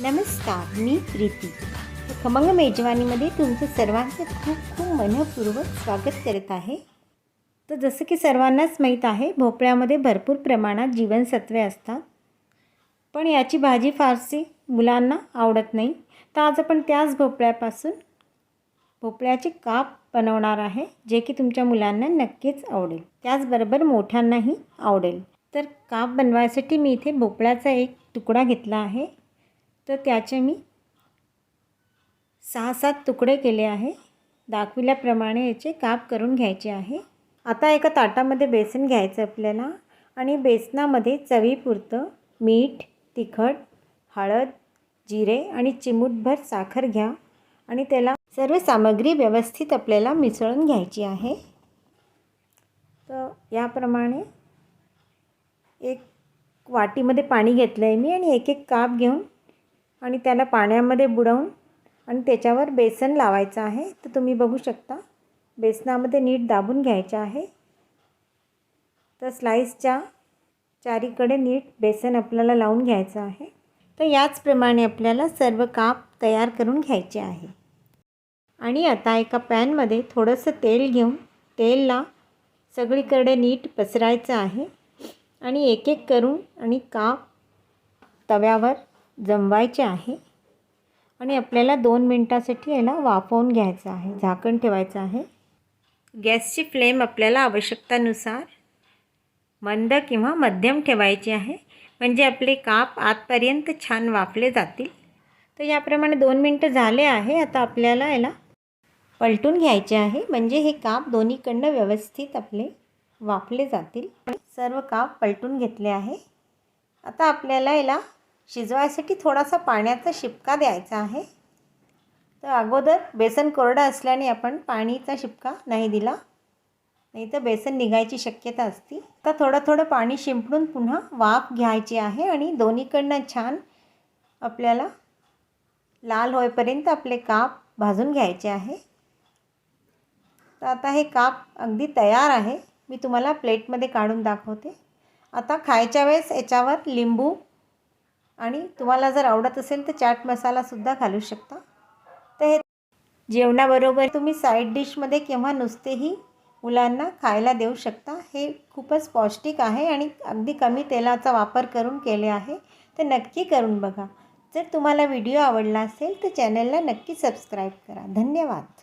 नमस्कार मी प्रीती. खमंग मेजवानीमध्ये तुमचं सर्वांचं खूप खूप मनपूर्वक स्वागत करत आहे. तर जसं की सर्वांनाच माहीत आहे भोपळ्यामध्ये भरपूर प्रमाणात जीवनसत्वे असतात. पण याची भाजी फारशी मुलांना आवडत नाही. तर आज आपण त्याच भोपळ्यापासून भोपळ्याचे काप बनवणार आहे जे की तुमच्या मुलांना नक्कीच आवडेल. त्याचबरोबर मोठ्यांनाही आवडेल. तर काप बनवायसाठी मी इथे भोपळ्याचा एक तुकडा घेतला आहे. तर त्याचे मी सहा सात तुकडे केले आहे. दाखविल्याप्रमाणे याचे काप करून घ्यायचे आहे. आता एका ताटामध्ये बेसन घ्यायचं आपल्याला आणि बेसनामध्ये चवीपुरतं मीठ तिखट हळद जिरे आणि चिमूटभर साखर घ्या आणि त्याला सर्व सामग्री व्यवस्थित आपल्याला मिसळून घ्यायची आहे. तर याप्रमाणे एक वाटीमध्ये पाणी घेतलं आहे मी आणि एक एक काप घेऊन आणि त्याला पाण्यामध्ये बुडवून आणि त्याच्यावर बेसन लावायचं आहे. तर तुम्ही बघू शकता बेसनामध्ये नीट दाबून घ्यायचं आहे. तर स्लाईसच्या चारीकडे नीट बेसन आपल्याला लावून घ्यायचं आहे. तर याचप्रमाणे आपल्याला सर्व काप तयार करून घ्यायचे आहे. आणि आता एका पॅनमध्ये थोडंसं तेल घेऊन तेलला सगळीकडे नीट पसरायचं आहे. आणि एक एक करून आणि काप तव्यावर जमवायचे आहे. आणि आपल्याला दोन मिनटासाठी याला वाफवून घ्यायचं आहे झाकण ठेवायचं आहे. गॅसची फ्लेम आपल्याला आवश्यकतानुसार मंद किंवा मध्यम ठेवायची आहे. म्हणजे आपले काप आतपर्यंत छान वाफले जातील. तर याप्रमाणे दोन मिनटं झाले आहे. आता आपल्याला याला पलटून घ्यायचे आहे. म्हणजे हे काप दोन्हीकडनं व्यवस्थित आपले वाफले जातील. सर्व काप पलटून घेतले आहे. आता आपल्याला याला शिजवायसाठी थोडासा पाण्याचा शिपका द्यायचा आहे. तर अगोदर बेसन कोरडं असल्याने आपण पाणीचा शिपका नाही दिला. नाही तर बेसन निघायची शक्यता असती. आता थोडं थोडं पाणी शिंपडून पुन्हा वाफ घ्यायची आहे आणि दोन्हीकडनं छान आपल्याला लाल होईपर्यंत आपले काप भाजून घ्यायचे आहे. तर आता हे काप अगदी तयार आहे. मी तुम्हाला प्लेटमध्ये काढून दाखवते. आता खायच्या वेळेस याच्यावर लिंबू आणि तुम्हाला जर आवडत असेल तर चाट मसालासुद्धा घालू शकता. तर हे जेवणाबरोबर तुम्ही साईड डिशमध्ये किंवा नुसतेही मुलांना खायला देऊ शकता. हे खूपच पौष्टिक आहे आणि अगदी कमी तेलाचा वापर करून केले आहे. तर नक्की करून बघा. जर तुम्हाला व्हिडिओ आवडला असेल तर चॅनलला नक्की सबस्क्राईब करा. धन्यवाद.